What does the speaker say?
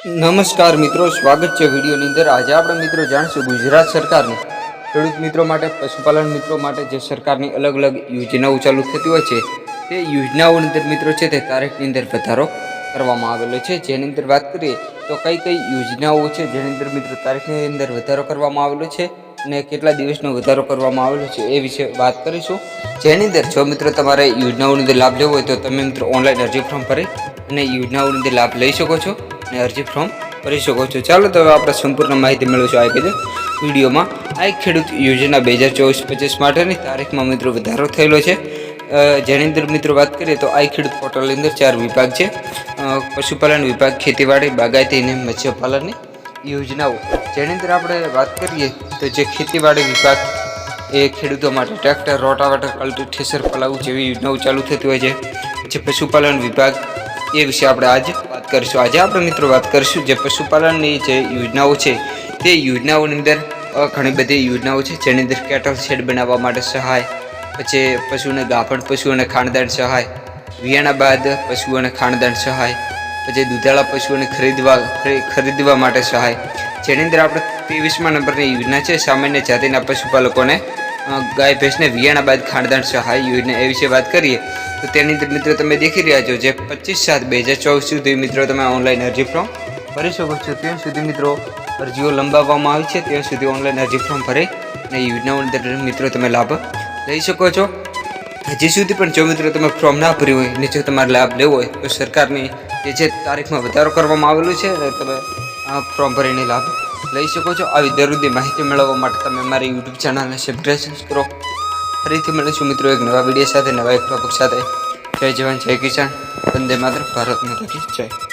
નમસ્કાર મિત્રો, સ્વાગત છે વિડીયોની અંદર. આજે આપણે મિત્રો જાણશું ગુજરાત સરકારની. ખેડૂત મિત્રો માટે, પશુપાલન મિત્રો માટે જે સરકારની અલગ અલગ યોજનાઓ ચાલુ થતી હોય છે, તે યોજનાઓની અંદર મિત્રો છે તે તારીખની અંદર વધારો કરવામાં આવેલો છે. જેની અંદર વાત કરીએ તો કઈ કઈ યોજનાઓ છે જેની અંદર મિત્રો તારીખની અંદર વધારો કરવામાં આવેલો છે અને કેટલા દિવસનો વધારો કરવામાં આવેલો છે એ વિશે વાત કરીશું. જેની અંદર જો મિત્રો તમારે યોજનાઓની અંદર લાભ લેવો હોય તો તમે મિત્રો ઓનલાઈન અરજી ફોર્મ ભરી અને યોજનાઓની અંદર લાભ લઈ શકો છો. અને અરજી ફોર્મ ભરી શકો છો. ચાલો તો હવે આપણે સંપૂર્ણ માહિતી મેળવીશું આ કીધું વિડીયોમાં આ એક ખેડૂત યોજના બે હજાર ચોવીસ પચીસ માટેની તારીખમાં મિત્રો વધારો થયેલો છે. જેની અંદર મિત્રો વાત કરીએ તો આ ખેડૂત પોર્ટલની અંદર ચાર વિભાગ છે. પશુપાલન વિભાગ, ખેતીવાડી, બાગાયતી અને મત્સ્યપાલનની યોજનાઓ. જેની અંદર આપણે વાત કરીએ તો જે ખેતીવાડી વિભાગ એ ખેડૂતો માટે ટ્રેક્ટર રોટાવેટર ઠેસર પલાવ જેવી યોજનાઓ ચાલુ થતી હોય છે. પછી પશુપાલન વિભાગ એ વિશે આપણે આજે કરીશું. આજે આપણે મિત્રો વાત કરીશું જે પશુપાલનની જે યોજનાઓ છે, તે યોજનાઓની અંદર ઘણી બધી યોજનાઓ છે, જેની અંદર કેટલ શેડ બનાવવા માટે સહાય, પછી પશુને ગાભણ પશુઓને ખાણદાન સહાય, વિયાણા બાદ પશુઓને ખાણદાન સહાય, પછી દૂધાળા પશુઓને ખરીદવા ખરીદવા માટે સહાય. જેની અંદર આપણે ત્રેવીસમાં નંબરની યોજના છે, સામાન્ય જાતિના પશુપાલકોને ગાય ભેંસને વિયાણા બાદ ખાણદાન સહાય યોજના એ વિશે વાત કરીએ, તો તેની અંદર મિત્રો તમે દેખી રહ્યા છો જે પચીસ સાત બે હજાર ચોવીસ સુધી મિત્રો તમે ઓનલાઈન અરજી ફોર્મ ભરી શકો છો. ત્યાં સુધી મિત્રો અરજીઓ લંબાવવામાં આવી છે. ત્યાં સુધી ઓનલાઈન અરજી ફોર્મ ભરી અને યોજનાઓની અંદર મિત્રો તમે લાભ લઈ શકો છો. હજી સુધી પણ જો મિત્રો તમે ફોર્મ ના ભર્યું હોય અને જો તમારે લાભ લેવો હોય, તો સરકારની જે છે તારીખમાં વધારો કરવામાં આવેલો છે અને તમે આ ફોર્મ ભરીને લાભ લઈ શકો છો. આવી દરરોજની માહિતી મેળવવા માટે તમે મારી યુટ્યુબ ચેનલને સબસ્ક્રાઈબ કરો. ફરીથી મળીશું મિત્રો એક નવા વીડિયો સાથે, નવા એક ટોપિક સાથે. જય જવાન, જય કિસાન. વંદે માત્ર ભારત માતા જય.